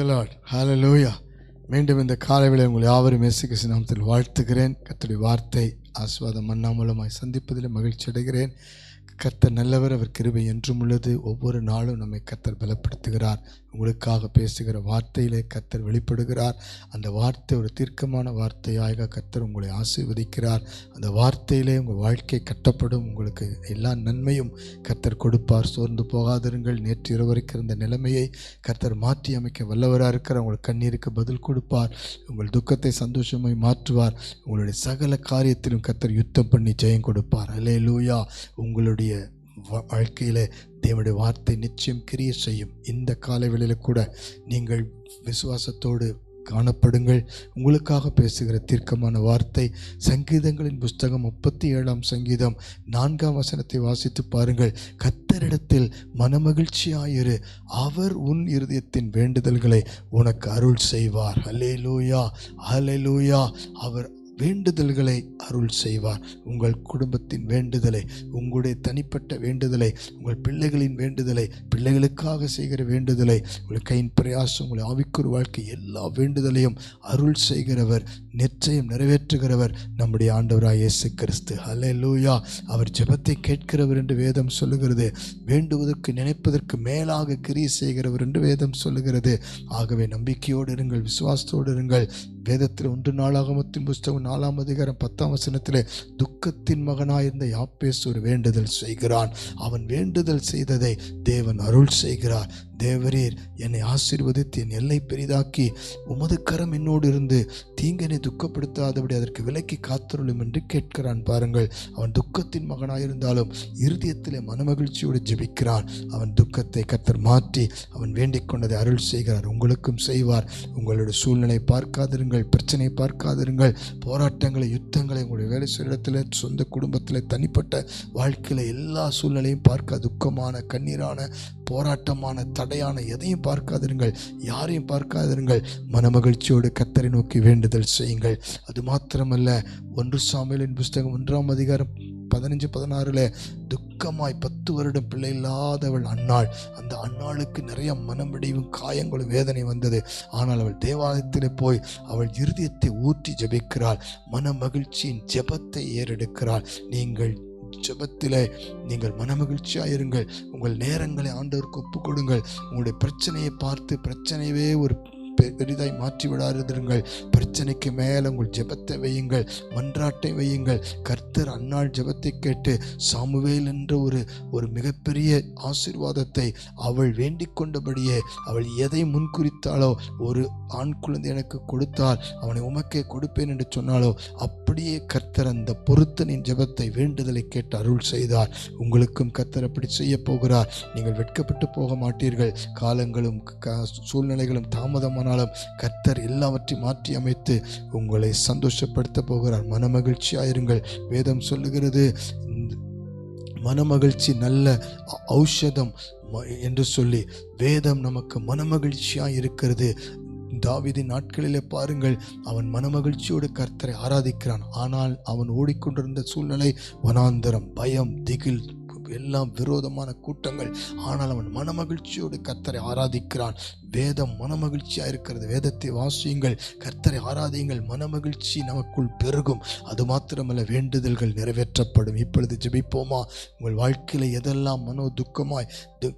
Lord லூயா மீண்டும் இந்த காலைவேளை உங்களை யாவரும் இயேசுக்கு கிறிஸ்து நாமத்தில் வாழ்த்துகிறேன். வார்த்தை ஆஸ்வாதம் மன்னா சந்திப்பதில் மகிழ்ச்சி அடைகிறேன். கர்த்தர் நல்லவர் அவர் கிருபை என்றும் உள்ளது. ஒவ்வொரு நாளும் நம்மை கத்தர் பலப்படுத்துகிறார். உங்களுக்காக பேசுகிற வார்த்தையிலே கர்த்தர் வெளிப்படுகிறார். அந்த வார்த்தை ஒரு தீர்க்கமான வார்த்தையாக கர்த்தர் உங்களை ஆசீர்வதிக்கிறார். அந்த வார்த்தையிலே உங்கள் வாழ்க்கை கட்டப்படும். உங்களுக்கு எல்லா நன்மையும் கர்த்தர் கொடுப்பார். சோர்ந்து போகாதிருங்கள். நேற்று இரவு இருக்கிற இருந்த நிலைமையை கர்த்தர் மாற்றி அமைக்க வல்லவராக இருக்கிற உங்கள் கண்ணீருக்கு பதில் கொடுப்பார். உங்கள் துக்கத்தை சந்தோஷமாய் மாற்றுவார். உங்களுடைய சகல காரியத்திலும் கர்த்தர் யுத்தம் பண்ணி ஜெயம் கொடுப்பார். அலே லூயா உங்களுடைய வாழ்க்கையில் தேவனுடைய வார்த்தை நிச்சயம் கிரிய செய்யும். இந்த காலவெளியில் கூட நீங்கள் விசுவாசத்தோடு காணப்படுங்கள். உங்களுக்காக பேசுகிற தீர்க்கமான வார்த்தை சங்கீதங்களின் புஸ்தகம் முப்பத்தி ஏழாம் சங்கீதம் நான்காம் வசனத்தை வாசித்து பாருங்கள். கத்தரிடத்தில் மனமகிழ்ச்சியாயிரு. அவர் உன் இருதயத்தின் வேண்டுதல்களை உனக்கு அருள் செய்வார். ஹல்லேலூயா லூயா அவர் வேண்டுதல்களை அருள் செய்வார். உங்கள் குடும்பத்தின் வேண்டுதலை உங்களுடைய தனிப்பட்ட வேண்டுதலை உங்கள் பிள்ளைகளின் வேண்டுதலை பிள்ளைகளுக்காக செய்கிற வேண்டுதலை உங்கள் கையின் பிரயாசம் உங்கள் ஆவிக்குறு வாழ்க்கை எல்லா வேண்டுதலையும் அருள் செய்கிறவர் நிச்சயம் நிறைவேற்றுகிறவர் நம்முடைய ஆண்டவராக இயேசு கிறிஸ்து. ஹல்லேலூயா அவர் ஜெபத்தை கேட்கிறவர் என்று வேதம் சொல்லுகிறது. வேண்டுவதற்கு நினைப்பதற்கு மேலாக கிரியை செய்கிறவர் என்று வேதம் சொல்லுகிறது. ஆகவே நம்பிக்கையோடு இருங்கள் விசுவாசத்தோடு இருங்கள். வேதத்தில் ஒன்று நாளாகமத்தின் புஸ்தகம் நாலாம் அதிகாரம் பத்தாம் வசனத்திலே துக்கத்தின் மகனாயிருந்த யாப்பேஸ் ஒரு வேண்டுதல் செய்கிறான். அவன் வேண்டுதல் செய்ததை தேவன் அருள் செய்கிறார். தேவரீர் என்னை ஆசீர்வதித்து என் எல்லை பெரிதாக்கி உமது கரம் என்னோடு இருந்து தீங்கனை துக்கப்படுத்தாதபடி அதற்கு விலக்கி காத்தருளும் என்று கேட்கிறான் பாருங்கள். அவன் துக்கத்தின் மகனாயிருந்தாலும் இருதயத்திலே மனமகிழ்ச்சியோடு ஜெபிக்கிறான் அவன் துக்கத்தை கத்தர் மாற்றி அவன் வேண்டிக் கொண்டதை அருள் செய்கிறார். உங்களுக்கும் செய்வார். உங்களுடைய சூழ்நிலை பார்க்காதிருங்கள் பிரச்சனையை பார்க்காதிருங்கள். போராட்டங்களை யுத்தங்களை உங்களுடைய வேலை இடத்துல சொந்த குடும்பத்தில் தனிப்பட்ட வாழ்க்கையில் எல்லா சூழ்நிலையும் பார்க்க துக்கமான கண்ணீரான போராட்டமான தடையான எதையும் பார்க்காதிருங்கள் யாரையும் பார்க்காதிருங்கள். மனமகிழ்ச்சியோடு கத்தரை நோக்கி வேண்டுதல் செய்யுங்கள். அது மாத்திரமல்ல ஒன்று சாமியலின் புஸ்தகம் ஒன்றாம் அதிகாரம் பதினஞ்சு பதினாறுல துக்கமாய் பத்து வருடம் பிள்ளை இல்லாதவள் அன்னாள். அந்த அன்னாளுக்கு நிறைய மனமிடைவும் காயங்களும் வேதனை வந்தது. ஆனால் அவள் தேவாலயத்தில் போய் அவள் இருதயத்தை ஊற்றி ஜெபிக்கிறாள். மன மகிழ்ச்சியின் ஜெபத்தை ஏறெடுக்கிறாள். நீங்கள் ஜெபத்திலே நீங்கள் மனமகிழ்ச்சியாக இருங்கள் உங்கள் நேரங்களை ஆண்டவருக்கு ஒப்புக்கொடுங்கள். உங்களுடைய பிரச்சனையை பார்த்து பிரச்சனையவே ஒரு பெரிதாய் மாற்றி விடாதிருங்கள் பிரச்சனைக்கு மேலே உங்கள் ஜெபத்தை வையுங்கள். மன்றாட்டை வையுங்கள். கர்த்தர் அன்னாள் ஜெபத்தை கேட்டு சாமுவேல் என்ற ஒரு ஒரு மிகப்பெரிய ஆசீர்வாதத்தை அவள் வேண்டிக் கொண்டபடியே அவள் எதை முன்குறித்தாளோ ஒரு ஆண் குழந்தை எனக்கு கொடுத்தால் அவனை உமக்கே கொடுப்பேன் என்று சொன்னாலோ அப்படியே கர்த்தர் அந்த பொருத்தனின் ஜெபத்தை வேண்டுதலை கேட்டு அருள் செய்தார். உங்களுக்கும் கர்த்தர் அப்படி செய்ய போகிறார். நீங்கள் வெட்கப்பட்டு போக மாட்டீர்கள். காலங்களும் க- சூழ்நிலைகளும் தாமதமானாலும் கர்த்தர் எல்லாவற்றையும் மாற்றி அமைத்து உங்களை சந்தோஷப்படுத்த போகிறார். மனமகிழ்ச்சியாயிருங்கள் வேதம் சொல்லுகிறது மனமகிழ்ச்சி நல்ல ஔஷதம் ம- என்று சொல்லி வேதம் நமக்கு மனமகிழ்ச்சியாக இருக்கிறது. தாவிதி நாட்களிலே பாருங்கள் அவன் மனமகிழ்ச்சியோடு கர்த்தரை ஆராதிக்கிறான். ஆனால் அவன் ஓடிக்கொண்டிருந்த சூழ்நிலை வனாந்தரம் பயம் திகில் எல்லாம் விரோதமான கூட்டங்கள். ஆனால் அவன் மனமகிழ்ச்சியோடு கர்த்தரை ஆராதிக்கிறான். வேதம் மனமகிழ்ச்சியாக இருக்கிறது. வேதத்தை வாசியுங்கள் கர்த்தரை ஆராதியுங்கள். மனமகிழ்ச்சி நமக்குள் பெருகும். அது மாத்திரமல்ல வேண்டுதல்கள் நிறைவேற்றப்படும். இப்பொழுது ஜெபிப்போமா? உங்கள் வாழ்க்கையில் எதெல்லாம் மனோ துக்கமாய்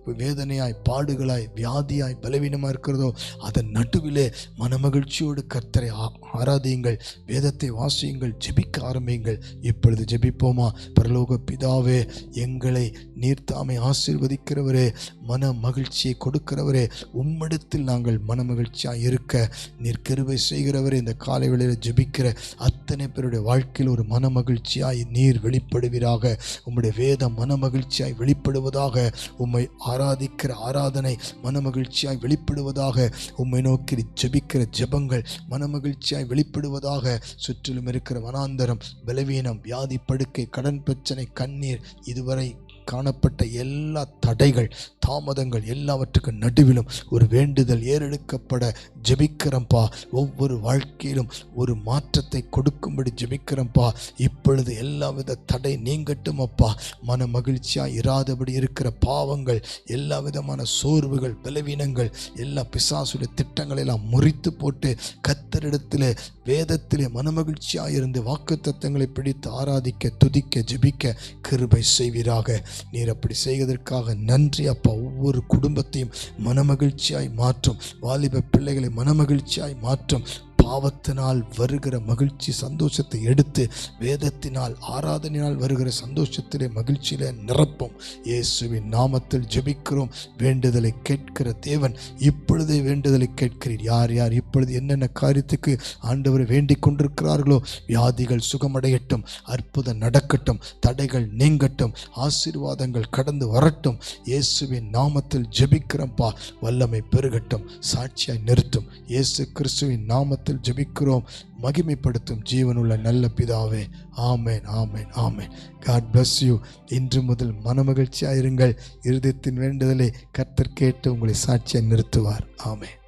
வேதனையாய் பாடுகளாய் வியாதியாய் பலவீனமாக இருக்கிறதோ அதன் நடுவிலே மனமகிழ்ச்சியோடு கர்த்தரை ஆ- ஆராதியுங்கள். வேதத்தை வாசியுங்கள் ஜெபிக்க ஆரம்பியுங்கள். இப்பொழுது ஜெபிப்போமா? பரலோக பிதாவே எங்களை நீர்த்தாமை ஆசீர்வதிக்கிறவரே மன மகிழ்ச்சியை கொடுக்கிறவரே உம்மடு உம்மிடத்தில் நாங்கள் மனமகிழ்ச்சியாக இருக்க நீர் கிருபை செய்கிறவரை இந்த காலை வேளையில் ஜெபிக்கிற அத்தனை பேருடைய வாழ்க்கையில் ஒரு மனமகிழ்ச்சியாய் நீர் வெளிப்படுவீராக. உம்முடைய வேதம் மனமகிழ்ச்சியாய் வெளிப்படுவதாக உம்மை ஆராதிக்கிற ஆராதனை மனமகிழ்ச்சியாய் வெளிப்படுவதாக உம்மை நோக்கி ஜெபிக்கிற ஜெபங்கள் மனமகிழ்ச்சியாய் வெளிப்படுவதாக. சுற்றிலும் இருக்கிற வனாந்தரம் பலவீனம் வியாதி படுக்கை கடன் பிரச்சனை கண்ணீர் இதுவரை காணப்பட்ட எல்லா தடைகள் தாமதங்கள் எல்லாவற்றுக்கும் நடுவிலும் ஒரு வேண்டுதல் ஏறெடுக்கப்பட ஜெபிக்கிறம்பா. ஒவ்வொரு வாழ்க்கையிலும் ஒரு மாற்றத்தை கொடுக்கும்படி ஜெபிக்கிறம்பா. இப்பொழுது எல்லாவித தடை நீங்கட்டும் அப்பா. மன மகிழ்ச்சியாக இராதபடி இருக்கிற பாவங்கள் எல்லா விதமான சோர்வுகள் பலவீனங்கள் எல்லா பிசாசுடைய திட்டங்களை எல்லாம் முறித்து போட்டு கத்தரிடத்தில் வேதத்திலே மனமகிழ்ச்சியாக இருந்து வாக்கு தத்தங்களை பிடித்து ஆராதிக்க துதிக்க ஜெபிக்க கிருபை செய்வீராக. நீர் அப்படி செய்வதற்காக நன்றி அப்பா. ஒவ்வொரு குடும்பத்தையும் மனமகிழ்ச்சியாய் மாற்றும். வாலிப பிள்ளைகளை மனமகிழ்ச்சியாய் மாற்றும். பாவத்தினால் வருகிற மகிழ்ச்சி சந்தோஷத்தை எடுத்து வேதத்தினால் ஆராதனையினால் வருகிற சந்தோஷத்திலே மகிழ்ச்சியிலே நிரப்பும். இயேசுவின் நாமத்தில் ஜெபிக்கிறோம். வேண்டுதலை கேட்கிற தேவன் இப்பொழுதே வேண்டுதலை கேட்கிறீர். யார் யார் இப்பொழுது என்னென்ன காரியத்துக்கு ஆண்டவர் வேண்டிக் கொண்டிருக்கிறார்களோ வியாதிகள் சுகமடையட்டும் அற்புதம் நடக்கட்டும் தடைகள் நீங்கட்டும் ஆசீர்வாதங்கள் கடந்து வரட்டும். இயேசுவின் நாமத்தில் ஜெபிக்கிறோம்ப்பா வல்லமை பெருகட்டும் சாட்சியாய் நிறுத்தும். இயேசு கிறிஸ்துவின் நாமத்தில் ஜெபிக்கிறோம். மகிமைப்படுத்தும் ஜீவனுள்ள நல்ல பிதாவே. ஆமேன் ஆமேன் ஆமேன். காட் பிளஸ் யூ இன்று முதல் மனமகிழ்ச்சியாயிருங்கள். இருதயத்தின் வேண்டுதலை கர்த்தர் கேட்டு உங்களை சாட்சியை நிறுத்துவார். ஆமேன்.